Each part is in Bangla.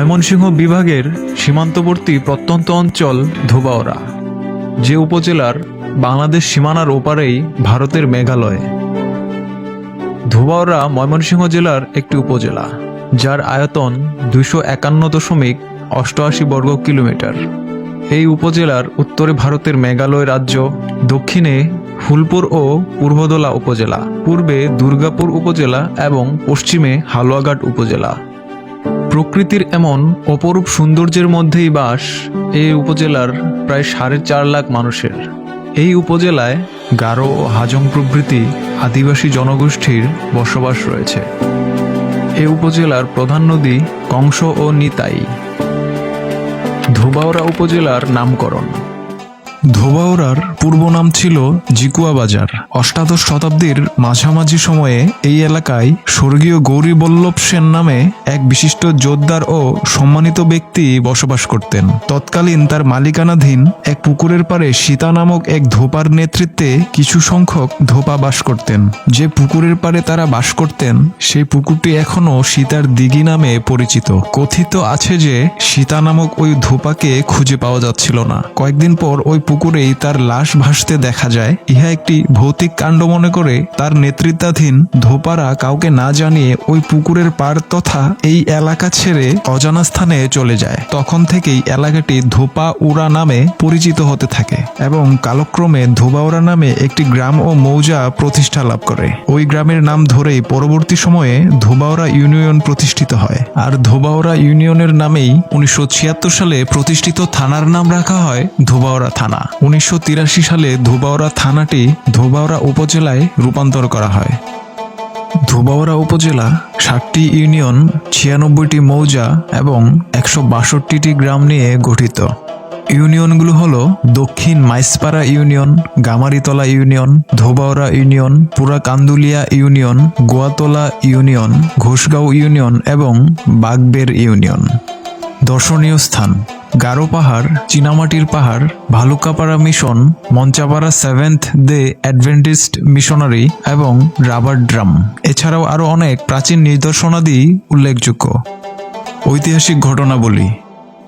ময়মনসিংহ বিভাগের সীমান্তবর্তী প্রত্যন্ত অঞ্চল ধোবাওড়া যে উপজেলার বাংলাদেশ সীমানার ওপারেই ভারতের মেঘালয়। ধোবাওড়া ময়মনসিংহ জেলার একটি উপজেলা, যার আয়তন দুশো একান্ন দশমিক অষ্টআশি বর্গ কিলোমিটার। এই উপজেলার উত্তরে ভারতের মেঘালয় রাজ্য, দক্ষিণে ফুলপুর ও পূর্বদলা উপজেলা, পূর্বে দুর্গাপুর উপজেলা এবং পশ্চিমে হালুয়াঘাট উপজেলা। প্রকৃতির এমন অপরূপ সৌন্দর্যের মধ্যেই বাস এই উপজেলার প্রায় সাড়ে চার লাখ মানুষের। এই উপজেলায় গারো ও হাজং প্রভৃতি আদিবাসী জনগোষ্ঠীর বসবাস রয়েছে। এই উপজেলার প্রধান নদী কংস ও নিতাই। ধুবাওরা উপজেলার নামকরণ। ধোবাউড়ার পূর্ব নাম ছিল জিকুয়া বাজার। অষ্টাদশ শতাব্দীর মাঝামাঝি সময়ে এই এলাকায় স্বর্গীয় গৌরীবল্লভ সেন নামে এক বিশিষ্ট জোরদার ও সম্মানিত ব্যক্তি বসবাস করতেন। তৎকালীন তার মালিকানাধীন এক পুকুরের পারে সীতা নামক এক ধোপার নেতৃত্বে কিছু সংখ্যক ধোপা বাস করতেন। যে পুকুরের পারে তারা বাস করতেন, সেই পুকুরটি এখনও সীতার দিঘি নামে পরিচিত। কথিত আছে যে, সীতা নামক ওই ধোপাকে খুঁজে পাওয়া যাচ্ছিল না। কয়েকদিন পর ওই পুকুরেই তার লাশ ভাসতে দেখা যায়। ইহা একটি ভৌতিক কাণ্ড মনে করে তার নেতৃত্বাধীন ধোপারা কাউকে না জানিয়ে ওই পুকুরের পার তথা এই এলাকা ছেড়ে অজানা স্থানে চলে যায়। তখন থেকেই এলাকাটি ধোপা উড়া নামে পরিচিত হতে থাকে এবং কালক্রমে ধোবাউড়া নামে একটি গ্রাম ও মৌজা প্রতিষ্ঠা লাভ করে। ওই গ্রামের নাম ধরেই পরবর্তী সময়ে ধোবাউড়া ইউনিয়ন প্রতিষ্ঠিত হয়। আর ধোবাউড়া ইউনিয়নের নামেই উনিশশো ছিয়াত্তর সালে প্রতিষ্ঠিত থানার নাম রাখা হয় ধোবাউড়া থানা। উনিশশো তিরাশি সালে ধোবাউড়া থানাটি ধোবাউড়া উপজেলায় রূপান্তর করা হয়। ধোবাউড়া উপজেলা ষাটটি ইউনিয়ন, ছিয়ানব্বইটি মৌজা এবং একশো বাষট্টিটি গ্রাম নিয়ে গঠিত। ইউনিয়নগুলো হল দক্ষিণ Maispara union, Gamaritala union, Dhobaura union Pora Kandulia union, Goatala union, ঘোষগাঁও union এবং বাগবের ইউনিয়ন। দর্শনীয় স্থান গারো পাহাড়, চীনামাটির পাহাড়, Bhalukapara mission, Monchapara seventh day adventist missionary এবং রাবার ড্রাম। এছাড়াও আরও অনেক প্রাচীন নিদর্শনাদি উল্লেখযোগ্য। ঐতিহাসিক ঘটনাবলী।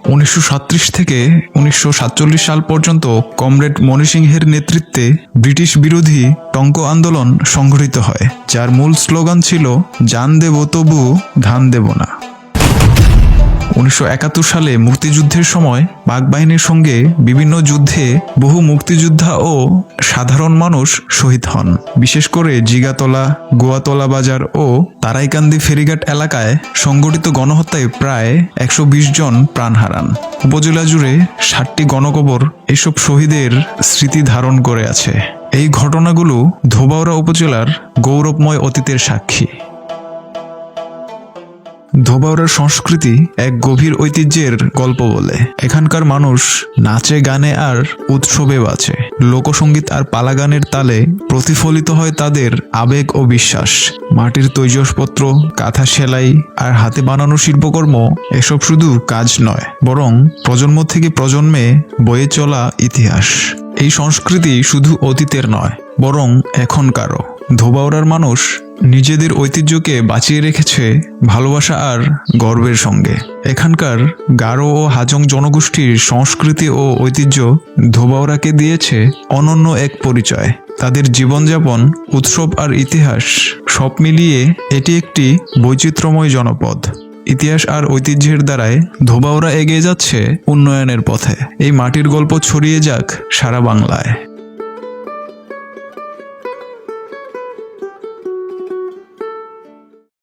উনিশশো থেকে উনিশশো সাতচল্লিশ সাল পর্যন্ত কমরেড মণিসিংহের নেতৃত্বে ব্রিটিশ বিরোধী টঙ্ক আন্দোলন সংঘটিত হয়, যার মূল স্লোগান ছিল জান দেব তবু, ধান দেব না। উনিশশো একাত্তর সালে মুক্তিযুদ্ধের সময় বাঘবাহিনীর সঙ্গে বিভিন্ন যুদ্ধে বহু মুক্তিযোদ্ধা ও সাধারণ মানুষ শহীদ হন। বিশেষ করে জিগাতলা, গোয়াতলা বাজার ও তারাইকান্দি ফেরিঘাট এলাকায় সংগঠিত গণহত্যায় প্রায় একশো বিশ জন প্রাণ হারান। উপজেলা জুড়ে ষাটটি গণকবর এসব শহীদের স্মৃতি ধারণ করে আছে। এই ঘটনাগুলো ধোবাউড়া উপজেলার গৌরবময় অতীতের সাক্ষী। ধোবাউড়ার সংস্কৃতি এক গভীর ঐতিহ্যের গল্প বলে। এখানকার মানুষ নাচে, গানে আর উৎসবে বাঁচে লোকসঙ্গীত আর পালাগানের তালে প্রতিফলিত হয় তাদের আবেগ ও বিশ্বাস। মাটির তৈজসপত্র, কাঁথা সেলাই আর হাতে বানানো শিল্পকর্ম এসব শুধু কাজ নয়, বরং প্রজন্ম থেকে প্রজন্মে বয়ে চলা ইতিহাস। এই সংস্কৃতি শুধু অতীতের নয়, বরং এখনকারও। ধোবাউড়ার মানুষ নিজেদের ঐতিহ্যকে বাঁচিয়ে রেখেছে ভালোবাসা আর গর্বের সঙ্গে। এখানকার গারো ও হাজং জনগোষ্ঠীর সংস্কৃতি ও ঐতিহ্য ধোবাওরাকে দিয়েছে অনন্য এক পরিচয়। তাদের জীবনযাপন, উৎসব আর ইতিহাস সব মিলিয়ে এটি একটি বৈচিত্র্যময় জনপদ। ইতিহাস আর ঐতিহ্যের দ্বারায় ধোবাওরা এগিয়ে যাচ্ছে উন্নয়নের পথে। এই মাটির গল্প ছড়িয়ে যাক সারা বাংলায়।